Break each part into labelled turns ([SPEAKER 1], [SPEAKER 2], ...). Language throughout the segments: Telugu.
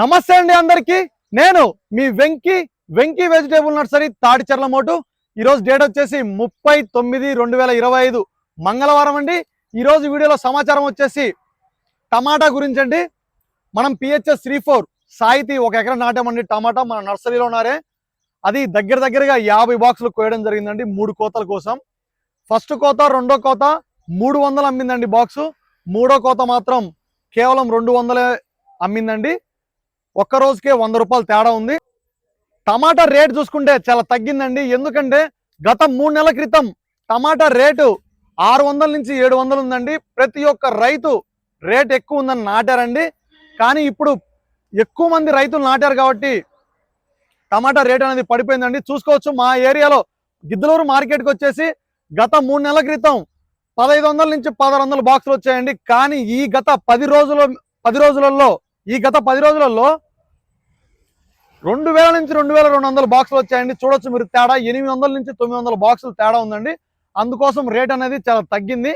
[SPEAKER 1] నమస్తే అండి అందరికీ. నేను మీ వెంకీ వెంకీ వెజిటేబుల్ నర్సరీ తాడిచెర్ల మోటు. ఈరోజు డేట్ వచ్చేసి ముప్పై తొమ్మిది రెండు వేల ఇరవై ఐదు మంగళవారం అండి. ఈరోజు వీడియోలో సమాచారం వచ్చేసి టమాటా గురించి అండి. మనం పిహెచ్ఎస్ త్రీ ఫోర్ సాయితీ ఒక ఎకరం నాటామండి టమాటా. మన నర్సరీలో ఉన్నారే. అది దగ్గర దగ్గరగా యాభై బాక్సులు కోయడం జరిగిందండి మూడు కోతల కోసం. ఫస్ట్ కోత రెండో కోత మూడు వందలు అమ్మిందండి బాక్సు. మూడో కోత మాత్రం కేవలం రెండు వందలే అమ్మిందండి. ఒక్క రోజుకే వంద రూపాయలు తేడా ఉంది. టమాటా రేట్ చూసుకుంటే చాలా తగ్గిందండి. ఎందుకంటే గత మూడు నెలల క్రితం టమాటా రేటు ఆరు వందల నుంచి ఏడు వందలు ఉందండి. ప్రతి ఒక్క రైతు రేట్ ఎక్కువ ఉందని నాటారండి. కానీ ఇప్పుడు ఎక్కువ మంది రైతులు నాటారు కాబట్టి టమాటా రేట్ అనేది పడిపోయిందండి. చూసుకోవచ్చు మా ఏరియాలో గిద్దలూరు మార్కెట్కి వచ్చేసి గత మూడు నెలల క్రితం పదహైదు వందల నుంచి పదహారు వందల బాక్సులు వచ్చాయండి. కానీ ఈ గత పది రోజుల పది రోజులలో ఈ గత పది రోజులలో రెండు వేల నుంచి రెండు వేల రెండు వందల బాక్సులు వచ్చాయండి. చూడొచ్చు మీరు తేడా. ఎనిమిది వందల నుంచి తొమ్మిది వందల బాక్సులు తేడా ఉందండి. అందుకోసం రేట్ అనేది చాలా తగ్గింది.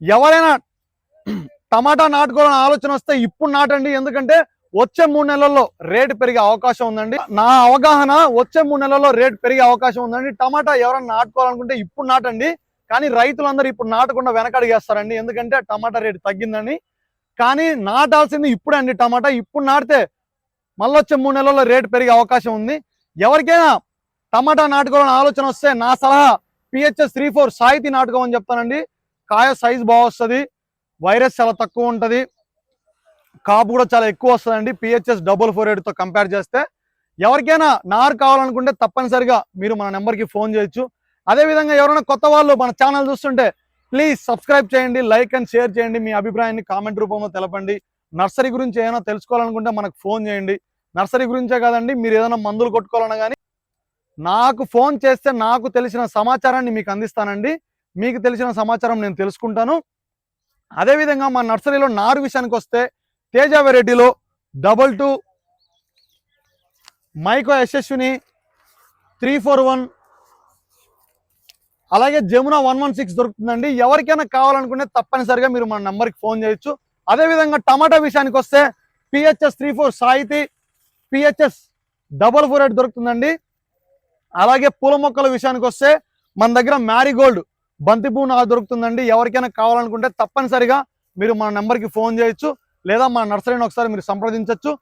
[SPEAKER 1] ఎవరైనా టమాటా నాటుకోవాలని ఆలోచన వస్తే ఇప్పుడు నాటండి. ఎందుకంటే వచ్చే మూడు నెలల్లో రేటు పెరిగే అవకాశం ఉందండి. నా అవగాహన వచ్చే మూడు నెలల్లో రేటు పెరిగే అవకాశం ఉందండి. టమాటా ఎవరైనా నాటుకోవాలనుకుంటే ఇప్పుడు నాటండి. కానీ రైతులందరూ ఇప్పుడు నాటకుండా వెనకడిగేస్తారండి ఎందుకంటే టమాటా రేటు తగ్గిందని కానీ నాటాల్సింది ఇప్పుడే అండి టమాటా. ఇప్పుడు నాటితే మళ్ళీ వచ్చే మూడు నెలల్లో రేటు పెరిగే అవకాశం ఉంది. ఎవరికైనా టమాటా నాటుకోవాలని ఆలోచన వస్తే నా సలహా పిహెచ్ఎస్ త్రీ ఫోర్ సాయితీ నాటుకోమని చెప్తానండి. కాయ సైజ్ బాగా వైరస్ చాలా తక్కువ ఉంటుంది. కాపు కూడా చాలా ఎక్కువ వస్తుందండి. పిహెచ్ఎస్ డబుల్ ఫోర్ ఎయిట్తో కంపేర్ చేస్తే ఎవరికైనా నారు కావాలనుకుంటే తప్పనిసరిగా మీరు మన నెంబర్కి ఫోన్ చేయొచ్చు. అదేవిధంగా ఎవరైనా కొత్త వాళ్ళు మన ఛానల్ చూస్తుంటే ప్లీజ్ సబ్స్క్రైబ్ చేయండి లైక్ అండ్ షేర్ చేయండి. మీ అభిప్రాయాన్ని కామెంట్ రూపంలో తెలపండి. నర్సరీ గురించి ఏమైనా తెలుసుకోవాలనుకుంటే మనకు ఫోన్ చేయండి. నర్సరీ గురించే కాదండి మీరు ఏదైనా మందులు కొట్టుకోవాలన్నా కానీ నాకు ఫోన్ చేస్తే నాకు తెలిసిన సమాచారాన్ని మీకు అందిస్తానండి. మీకు తెలిసిన సమాచారం నేను తెలుసుకుంటాను. అదేవిధంగా మా నర్సరీలో నారు విషయానికి వస్తే తేజ వెరైటీలో double two Mahyco Yashaswini three four one అలాగే జమున వన్ వన్ సిక్స్ దొరుకుతుందండి. ఎవరికైనా కావాలనుకుంటే తప్పనిసరిగా మీరు మన నెంబర్కి ఫోన్ చేయొచ్చు. అదేవిధంగా టమాటా విషయానికి వస్తే పిహెచ్ఎస్ త్రీ ఫోర్ సాయితి పిహెచ్ఎస్ డబల్ ఫోర్ ఎయిట్ దొరుకుతుందండి. అలాగే పూల మొక్కల విషయానికి వస్తే మన దగ్గర మ్యారీగోల్డ్ బంతి పువ్వు నాకు దొరుకుతుందండి. ఎవరికైనా కావాలనుకుంటే తప్పనిసరిగా మీరు మన నెంబర్కి ఫోన్ చేయొచ్చు లేదా మన నర్సరీని ఒకసారి మీరు సంప్రదించవచ్చు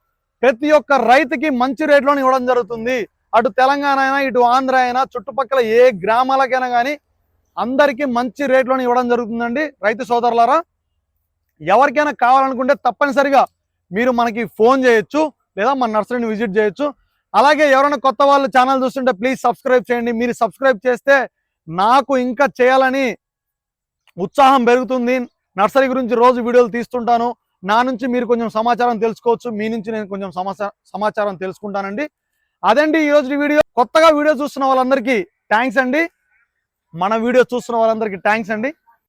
[SPEAKER 1] ప్రతి ఒక్క రైతుకి మంచి రేట్లోనే ఇవ్వడం జరుగుతుంది. అటు తెలంగాణ అయినా ఇటు ఆంధ్ర అయినా చుట్టుపక్కల ఏ గ్రామాలకైనా కానీ అందరికీ మంచి రేట్లోనే ఇవ్వడం జరుగుతుందండి. రైతు సోదరులారా ఎవరికైనా కావాలనుకుంటే తప్పనిసరిగా మీరు మనకి ఫోన్ చేయొచ్చు లేదా మన నర్సరీని విజిట్ చేయొచ్చు. అలాగే ఎవరైనా కొత్త వాళ్ళు ఛానల్ చూస్తుంటే ప్లీజ్ సబ్స్క్రైబ్ చేయండి. మీరు సబ్స్క్రైబ్ చేస్తే నాకు ఇంకా చేయాలని ఉత్సాహం పెరుగుతుంది. నర్సరీ గురించి రోజు వీడియోలు తీస్తుంటాను. నా నుంచి మీరు కొంచెం సమాచారం తెలుసుకోవచ్చు. మీ నుంచి నేను కొంచెం సమాచారం సమాచారం తెలుసుకుంటానండి. అదండి ఈ రోజు వీడియో. కొత్తగా వీడియో చూస్తున్న వాళ్ళందరికీ థ్యాంక్స్ అండి. మన వీడియో చూస్తున్న వాళ్ళందరికీ థ్యాంక్స్ అండి.